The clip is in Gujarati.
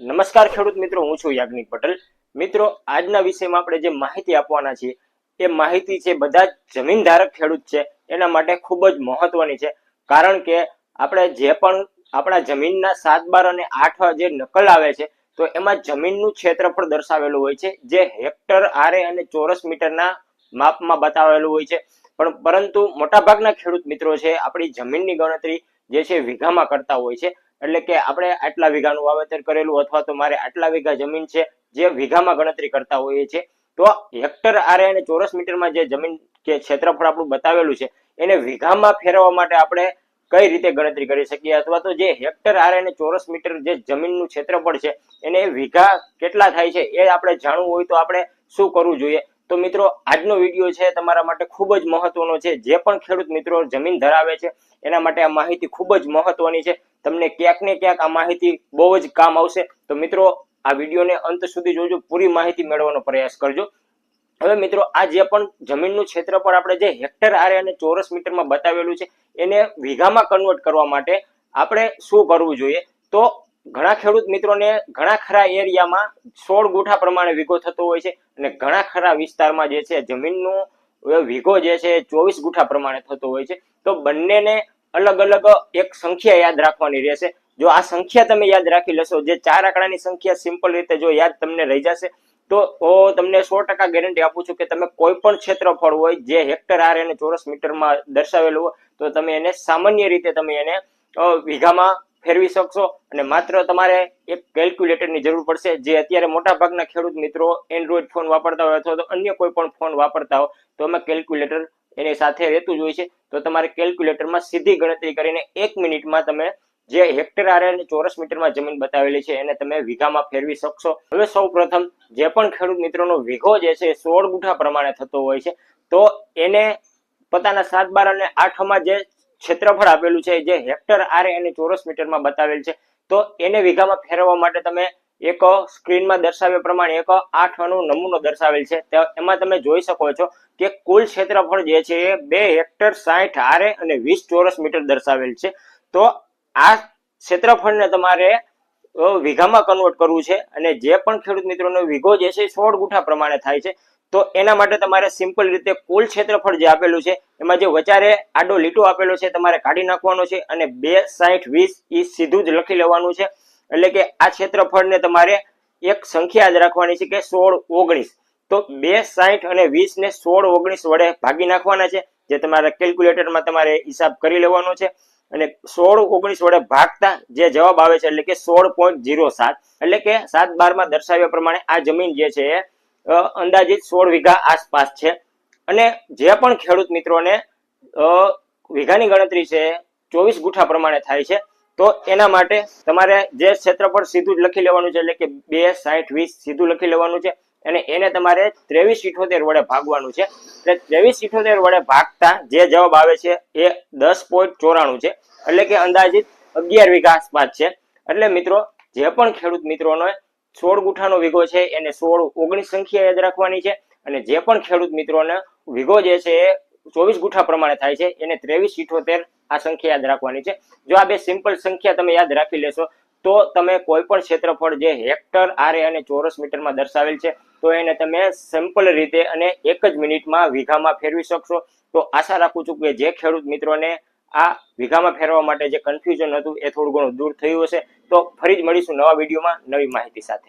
નમસ્કાર ખેડૂત મિત્રો, હું છું યાજ્ઞિક પટેલ. મિત્રો, આજના વિષયમાં આપણે જે માહિતી આપવાના છીએ, એ માહિતી છે બધા જ જમીનધારક ખેડૂત છે, એના માટે ખૂબ જ મહત્વની છે. કારણ કે આપણે જે પણ આપણા જમીનના સાત, બાર અને આઠ જે નકલ આવે છે, તો એમાં જમીનનું ક્ષેત્રફળ દર્શાવેલું હોય છે, જે હેક્ટર આરે અને ચોરસ મીટરના માપમાં બતાવેલું હોય છે. પણ પરંતુ મોટાભાગના ખેડૂત મિત્રો છે, આપણી જમીનની ગણતરી જે છે વીઘામાં કરતા હોય છે. એટલે કે આપણે આટલા વીઘાનું વાવેતર કરેલું અથવા તો મારે આટલા વીઘા જમીન છે જે વીઘામાં ગણતરી કરતા હોઈએ છીએ, તો હેક્ટર આરે અને ચોરસ મીટરમાં જે જમીન કે ક્ષેત્રફળ આપણું બતાવેલું છે, એને વીઘામાં ફેરવવા માટે આપણે કઈ રીતે ગણતરી કરી શકીએ? અથવા તો જે હેક્ટર આરે અને ચોરસ મીટર જે જમીનનું ક્ષેત્રફળ છે, એને વીઘા કેટલા થાય છે એ આપણે જાણવું હોય તો આપણે શું કરવું જોઈએ? તો મિત્રો, આજનો વીડિયો છે તમારા માટે ખૂબ જ મહત્વનો છે. જે પણ ખેડૂત મિત્રો જમીન ધરાવે છે, એના માટે આ માહિતી ખૂબ જ મહત્વની છે. તમને ક્યાંક ને ક્યાંક આ માહિતી બહુ જ કામ આવશે. તો મિત્રો, આ વિડીયોને અંત સુધી જોજો. પૂરી માહિતી મેળવવાનો પ્રયાસ કરજો. હવે મિત્રો, આ જે પણ જમીનનું ક્ષેત્રફળ આપણે જે હેક્ટર આરે અને ચોરસ મીટરમાં બતાવેલું છે, એને વીઘામાં કન્વર્ટ કરવા માટે આપણે શું કરવું જોઈએ? તો ઘણા ખેડૂત મિત્રોને ઘણા ખરા એરિયામાં સોળ ગુઠા પ્રમાણે વીઘો થતો હોય છે અને ઘણા ખરા વિસ્તારમાં જે છે જમીનનું વીઘો જે છે ચોવીસ ગુઠા પ્રમાણે થતો હોય છે. તો બંનેને અલગ અલગ એક સંખ્યા યાદ રાખવાની રહેશે. જો આ સંખ્યા તમે યાદ રાખી લેશો, જે ચાર આંકડાની સંખ્યા સિમ્પલ રીતે જો યાદ તમને રહી જશે, તો તમને સો ટકા ગેરંટી આપું છું કે તમે કોઈ પણ ક્ષેત્રફળ હોય, જે હેક્ટર આર અને ચોરસ મીટરમાં દર્શાવેલું હોય, તો તમે એને સામાન્ય રીતે તમે એને વીઘામાં ફેરવી શકશો અને માત્ર તમારે એક કેલ્ક્યુલેટરની જરૂર પડશે. જે અત્યારે મોટા ભાગના ખેડૂત મિત્રો એન્ડ્રોઈડ ફોન વાપરતા હોય અથવા તો અન્ય કોઈ પણ ફોન વાપરતા હોય, તો એમાં કેલ્ક્યુલેટર એની સાથે રહેતું જ હોય છે. તો તમારે કેલ્ક્યુલેટરમાં સીધી ગણતરી કરીને એક મિનિટમાં તમે જે હેક્ટર આરે અને ચોરસ મીટરમાં જમીન બતાવેલી છે, એને તમે વીઘામાં ફેરવી શકશો. હવે સૌ પ્રથમ જે પણ ખેડૂત મિત્રોનો વીઘો જે છે, એ સોળ ગુઠા પ્રમાણે થતો હોય છે. તો એને પોતાના સાત બાર અને આઠમાં જે ક્ષેત્રફળ આપેલું છે, જે હેક્ટર આરે અને ચોરસ મીટરમાં બતાવેલ છે. તો એને વીઘામાં ફેરવવા માટે તમે એક સ્ક્રીનમાં દર્શાવ્યા પ્રમાણે એક આઠનો નમૂનો દર્શાવેલ છે. તો એમાં તમે જોઈ શકો છો કે કુલ ક્ષેત્રફળ જે છે એ બે હેક્ટર સાઠ આરે અને વીસ ચોરસ મીટર દર્શાવેલ છે. તો આ ક્ષેત્રફળને તમારે વીઘામાં કન્વર્ટ કરવું છે અને જે પણ ખેડૂત મિત્રોનો વીઘો જે છે સોળ ગુઠા પ્રમાણે થાય છે. તો એના માટે તમારે સિમ્પલ રીતે કુલ ક્ષેત્રફળ જે આપેલું છે, એમાં જે વચારે આડો લીટો આપેલો છે, તમારે કાઢી નાખવાનો છે અને બે સાઠ વીસ એ સીધું જ લખી લેવાનું છે. એટલે કે આ ક્ષેત્રફળને તમારે એક સંખ્યા જ રાખવાની છે કે સોળ ઓગણીસ. તો બે સાઠ અને વીસ ને સોળ ઓગણીસ વડે ભાગી નાખવાના છે, જે તમારા કેલ્ક્યુલેટરમાં તમારે હિસાબ કરી લેવાનો છે. અને સોળ ઓગણીસ વડે ભાગતા જે જવાબ આવે છે, એટલે કે સોળ પોઈન્ટ જીરો સાત. એટલે કે સાત બારમાં દર્શાવ્યા પ્રમાણે આ જમીન જે છે એ અંદાજિત સોળ વીઘા આસપાસ છે. અને જે પણ ખેડૂત મિત્રોને વીઘાની ગણતરી છે, ચોવીસ ગુઠા પ્રમાણે થાય છે, તો એના માટે તમારે જે ક્ષેત્રફળ સીધું જ લખી લેવાનું છે, એટલે કે બે સાઠ વીસ સીધું લખી લેવાનું છે, અને એને તમારે ત્રેવીસ ઇઠોતેર વડે ભાગવાનું છે. એટલે ત્રેવીસ ઇઠોતેર વડે ભાગતા જે જવાબ આવે છે, એ દસ પોઈન્ટ ચોરાણું છે. એટલે કે અંદાજિત અગિયાર વીઘા આસપાસ છે. એટલે મિત્રો, જે પણ ખેડૂત મિત્રોનો સોળ ગુઠાનો વીઘો છે, એને સોળ ઓગણીસ સંખ્યા યાદ રાખવાની છે. અને જે પણ ખેડૂત મિત્રોને વીઘો જે છે, એ ચોવીસ ગુઠા પ્રમાણે થાય છે, એને ત્રેવીસ ઇઠોતેર આ સંખ્યા યાદ રાખવાની છે. જો આ બે સિમ્પલ સંખ્યા તમે યાદ રાખી લેશો, તો તમે કોઈ પણ ક્ષેત્રફળ જે હેક્ટર આરે અને ચોરસ મીટરમાં દર્શાવેલ છે, તો એને તમે સિમ્પલ રીતે અને એક જ મિનિટમાં વીઘામાં ફેરવી શકશો. તો આશા રાખું છું કે જે ખેડૂત મિત્રોને આ વીઘામાં ફેરવા માટે જે કન્ફ્યુઝન હતું, એ થોડું ઘણું દૂર થયું હશે. તો ફરી જ મળીશું નવા વિડીયોમાં નવી માહિતી સાથે.